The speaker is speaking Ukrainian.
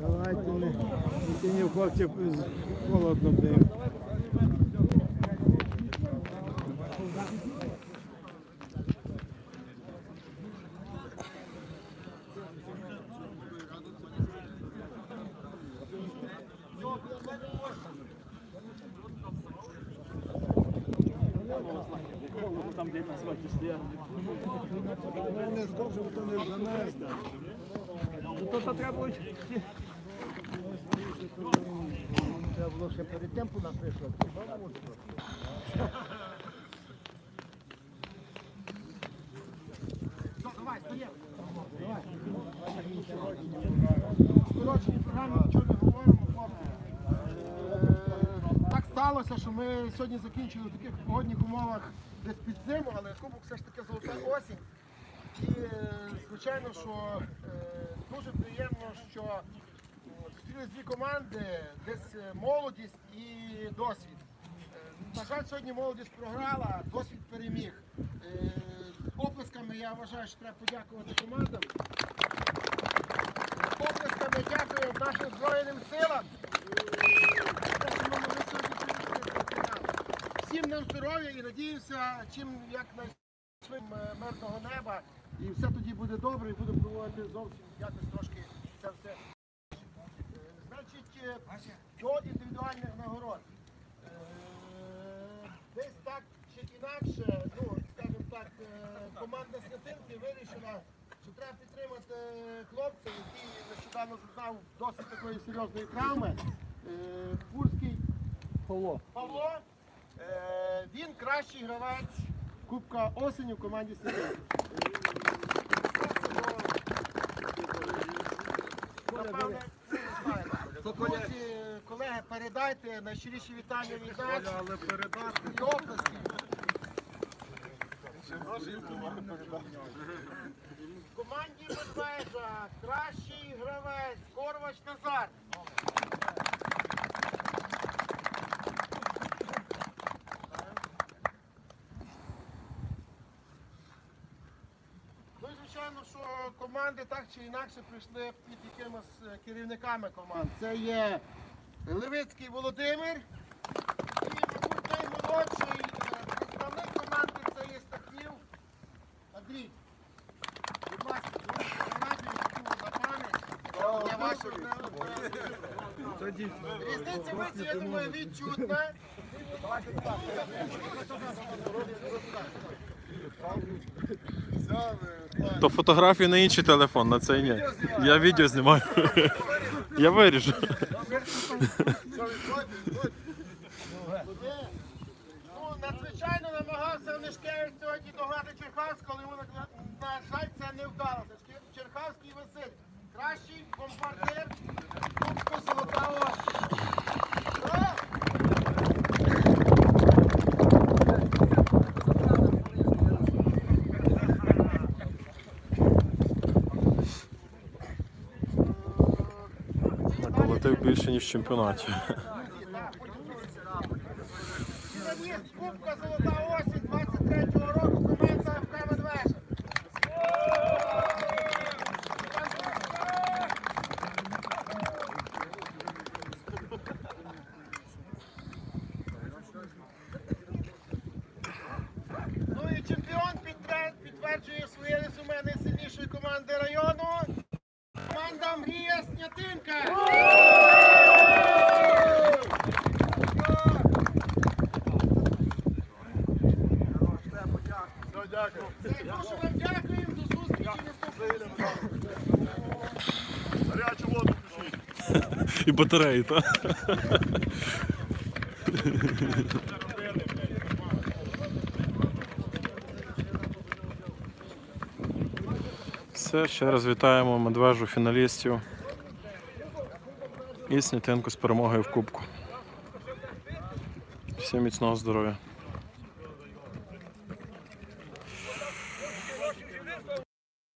Давайте не, не в хлопці холодно буде. Там де назвати слід. Не зможемо, то не вже не здати. Ну, то треба перед тим у нас вийшло. скороченій програмі нічого не говоримо, Так сталося, що ми сьогодні закінчили в таких погодних умовах десь під зиму, але кубок все ж таки золота осінь. І е, звичайно, що е, дуже приємно, що е, дві команди, десь е, молодість і досвід. Е, На жаль, сьогодні молодість програла, досвід переміг. Е, Оплесками я вважаю, що треба подякувати командам. Оплесками дякую нашим Збройним силам. Всім нам здоров'я і надіюся, чим якнайшвидше мирного неба. І все тоді буде добре, і будемо проводити зовсім якось трошки це все. Значить, е, до індивідуальних нагород. Е, Десь так чи інакше, ну, скажімо так, е, команда Снятинки вирішила, що треба підтримати хлопця, який нещодавно зазнав досить такої серйозної травми. Курський Павло. Павло, він кращий гравець Кубка осені в команді Снятинки. Напевне, колеги, передайте найщиріші вітання від нас. Але передати. І. В команді Медвежа кращий гравець Корвач Назар. Звичайно, що команди так чи інакше прийшли під якимось е, керівниками команд. Це є Левицький Володимир і, мабуть, наймолодший е, представник команди це є Стахнів Андрій. Будь ласка, Різниця виці, я думаю, відчутна. То фотографії на інший телефон, на цей ні. Я відео знімаю. Я виріжу. Ну, надзвичайно намагався Онишкевич сьогодні догнати Черкавського, але на, жаль, це не вдалося. Чер- Черкавський Василь, кращий бомбардир Наколотив більше, ніж в чемпіонаті. Кубка Золота Осінь 23-го року команда ФК Медвежа. Чемпіон підтверджує своє резюме найсильнішої команди району. Команда Мрія Снятинка. І батареї, так? Все, ще раз вітаємо медвежу фіналістів і Снятинку з перемогою в Кубку. Всім міцного здоров'я.